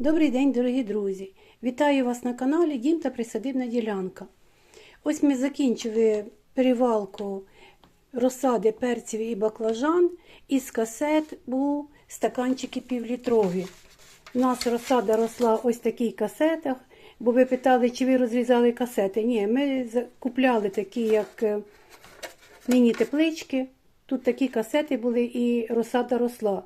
Добрий день, дорогі друзі! Вітаю вас на каналі Дім та Присадибна ділянка. Ось ми закінчили перевалку розсади перців і баклажан. Із касет був стаканчики півлітрові. У нас розсада росла ось в таких касетах, бо ви питали, чи ви розрізали касети. Ні, ми купляли такі, як е, міні-теплички. Тут такі касети були і розсада росла.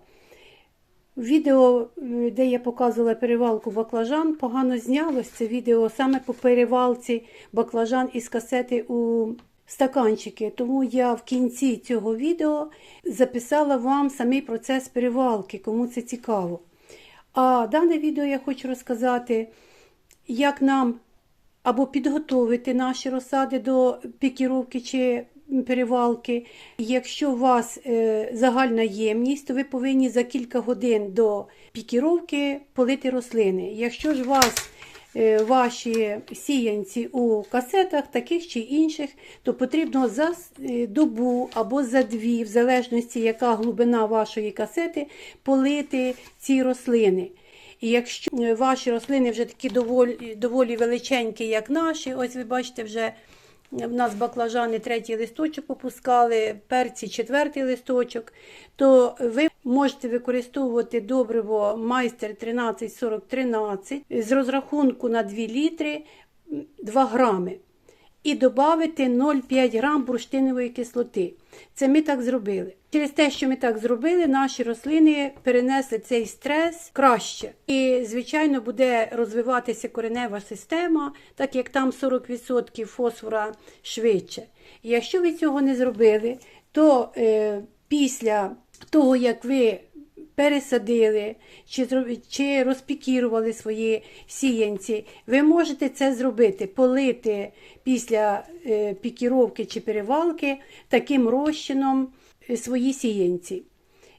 Відео, е, де я показувала перевалку баклажан, погано знялось це відео саме по перевалці баклажан із касети у стаканчики. Тому я в кінці цього відео записала вам самий процес перевалки, кому це цікаво. А дане відео я хочу розказати, як нам або підготовити наші розсади до пікіровки чи перевалки. Якщо у вас е, загальна ємність, то ви повинні за кілька годин до пікіровки полити рослини. Якщо ж у вас е, ваші сіянці у касетах, таких чи інших, то потрібно за е, добу або за дві, в залежності, яка глибина вашої касети, полити ці рослини. І якщо ваші рослини вже такі доволі, доволі величенькі, як наші, ось ви бачите, вже в нас баклажани третій листочок опускали, перці четвертий листочок, то ви можете використовувати добриво майстер 134013 з розрахунку на 2 літри 2 грами. І додати 0,5 грам бурштинової кислоти. Це ми так зробили. Через те, що ми так зробили, наші рослини перенесли цей стрес краще. І, звичайно, буде розвиватися коренева система, так як там 40% фосфора швидше. І якщо ви цього не зробили, то е, після того, як ви пересадили чи, чи розпікірували свої сіянці, ви можете це зробити, полити після е, пікіровки чи перевалки таким розчином свої сіянці.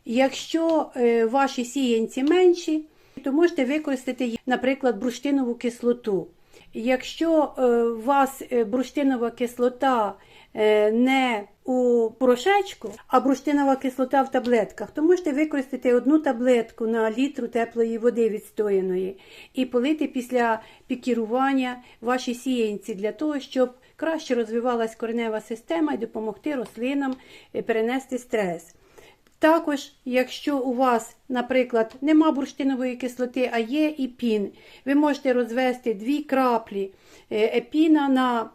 Якщо е, ваші сіянці менші, то можете використати, наприклад, бурштинову кислоту. Якщо е, у вас е, бурштинова кислота е, не у порошечку, а бурштинова кислота в таблетках, то можете використати одну таблетку на літру теплої води відстояної і полити після пікірування ваші сіянці для того, щоб краще розвивалась коренева система і допомогти рослинам е, перенести стрес. Також, якщо у вас, наприклад, нема бурштинової кислоти, а є епін, ви можете розвести 2 краплі е, епіна на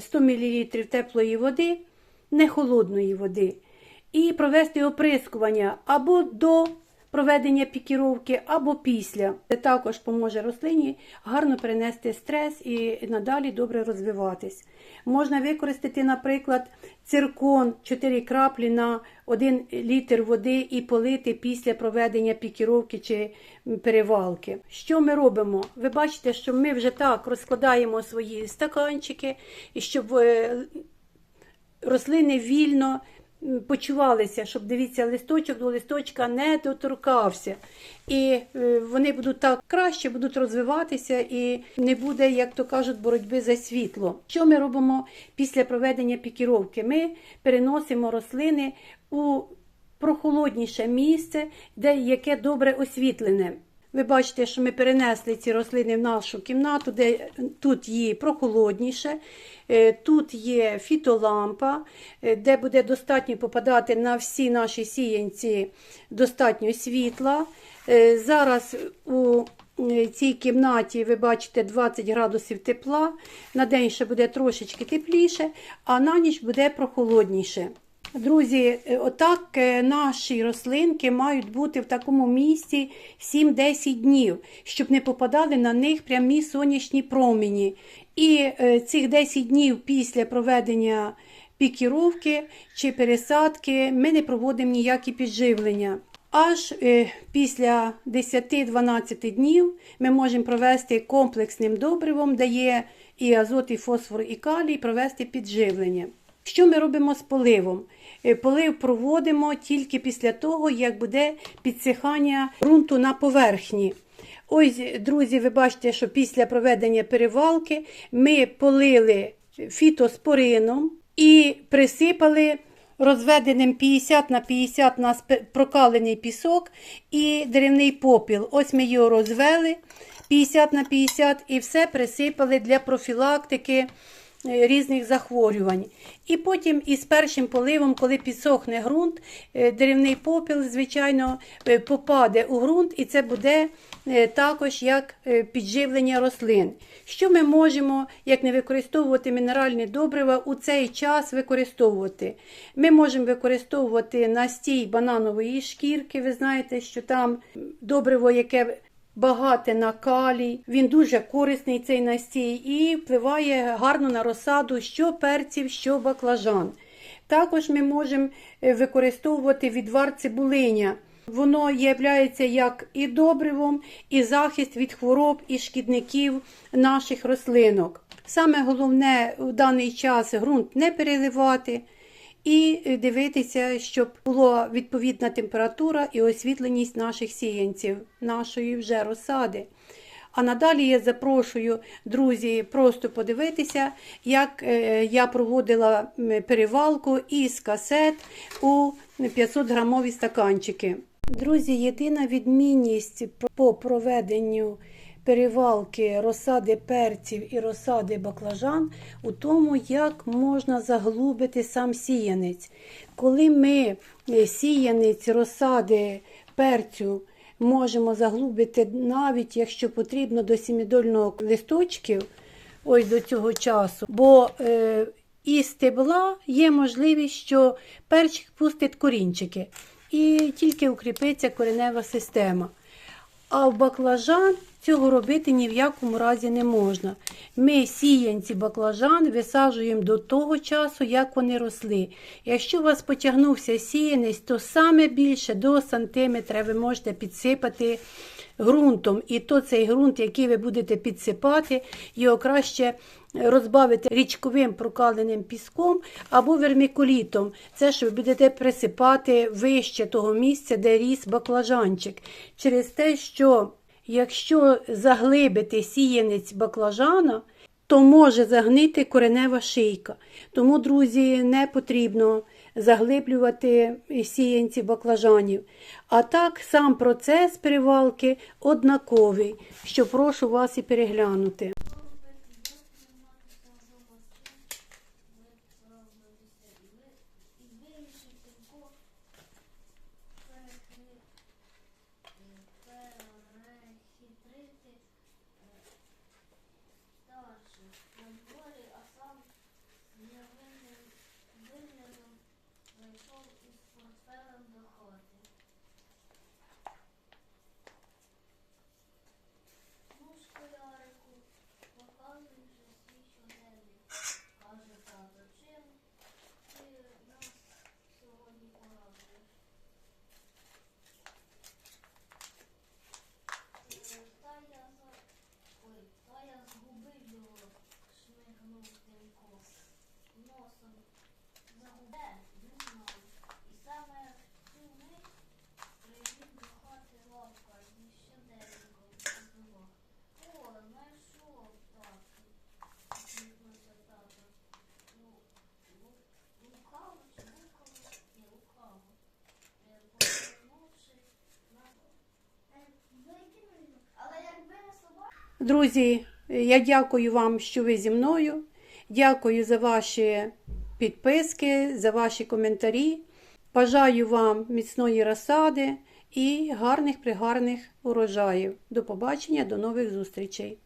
100 мл теплої води, не холодної води, і провести оприскування або до проведення пікіровки, або після. Це також поможе рослині гарно перенести стрес і надалі добре розвиватись. Можна використати, наприклад, циркон 4 краплі на 1 літр води і полити після проведення пікіровки чи перевалки. Що ми робимо? Ви бачите, що ми вже так розкладаємо свої стаканчики, і щоб е, рослини вільно почувалися, щоб дивіться, листочок до листочка не доторкався. І е, вони будуть так краще, будуть розвиватися, і не буде, як то кажуть, боротьби за світло. Що ми робимо після проведення пікіровки? Ми переносимо рослини у прохолодніше місце, де яке добре освітлене. Ви бачите, що ми перенесли ці рослини в нашу кімнату, де тут є прохолодніше, е, тут є фітолампа, е, де буде достатньо попадати на всі наші сіянці достатньо світла. Е, Зараз у цій кімнаті ви бачите 20 градусів тепла. На день ще буде трошечки тепліше, а на ніч буде прохолодніше. Друзі, е, отак е, наші рослинки мають бути в такому місці 7-10 днів, щоб не попадали на них прямі сонячні промені. І е, цих 10 днів після проведення пікіровки чи пересадки ми не проводимо ніякі підживлення. Аж після 10-12 днів ми можемо провести комплексним добривом, де є і азот, і фосфор, і калій, провести підживлення. Що ми робимо з поливом? Е, Полив проводимо тільки після того, як буде підсихання ґрунту на поверхні. Ось, друзі, ви бачите, що після проведення перевалки ми полили фітоспорином і присипали розведеним 50 на 50 на прокалений пісок і деревний попіл. Ось ми його розвели 50 на 50 і все присипали для профілактики різних захворювань. І потім із першим поливом, коли підсохне ґрунт, е, деревний попіл, звичайно, е, попаде у ґрунт, і це буде е, також як е, підживлення рослин. Що ми можемо, як не використовувати мінеральні добрива, у цей час використовувати? Ми можемо використовувати настій бананової шкірки. Ви знаєте, що там добриво, яке багате на калій, він дуже корисний цей настій і впливає гарно на розсаду що перців, що баклажан. Також ми можемо е, використовувати відвар цибулиня. Воно є як і добривом, і захист від хвороб і шкідників наших рослинок. Саме головне у даний час ґрунт не переливати і е, дивитися, щоб була відповідна температура і освітленість наших сіянців, нашої вже розсади. А надалі я запрошую, друзі, просто подивитися, як е, я проводила перевалку із касет у 500 грамові стаканчики. Друзі, єдина відмінність по проведенню перевалки розсади перців і розсади баклажан у тому, як можна заглубити сам сіянець. Коли ми е, сіянець розсади перцю можемо заглубити навіть, якщо потрібно, до сімідольного листочків, ось до цього часу, бо е, із стебла є можливість, що перчик пустить корінчики і тільки укріпиться коренева система. А в баклажан цього робити ні в якому разі не можна. Ми сіянці баклажан висаджуємо до того часу, як вони росли. Якщо у вас потягнувся сіянець, то саме більше до сантиметра ви можете підсипати ґрунтом. І то цей ґрунт, який ви будете підсипати, його краще розбавити річковим прокаленим піском або вермікулітом. Це ж ви будете присипати вище того місця, де ріс баклажанчик. Через те, що якщо заглибити сіянець баклажана, то може загнити коренева шийка. Тому, друзі, не потрібно заглиблювати сіянці баклажанів. А так, сам процес перевалки однаковий, що прошу вас і переглянути. невинним виглядом зайшов із портфелем загубе, не знаю. І саме мить привів до хати лапка зі щоденником у зубах. О, знайшов так. Ну, лукаво чи лукаво? Ні, лукаво. Е, не собака... Друзі, я дякую вам, що ви зі мною. Дякую за ваші підписки, за ваші коментарі. Бажаю вам міцної розсади і гарних пригарних урожаїв. До побачення, до нових зустрічей!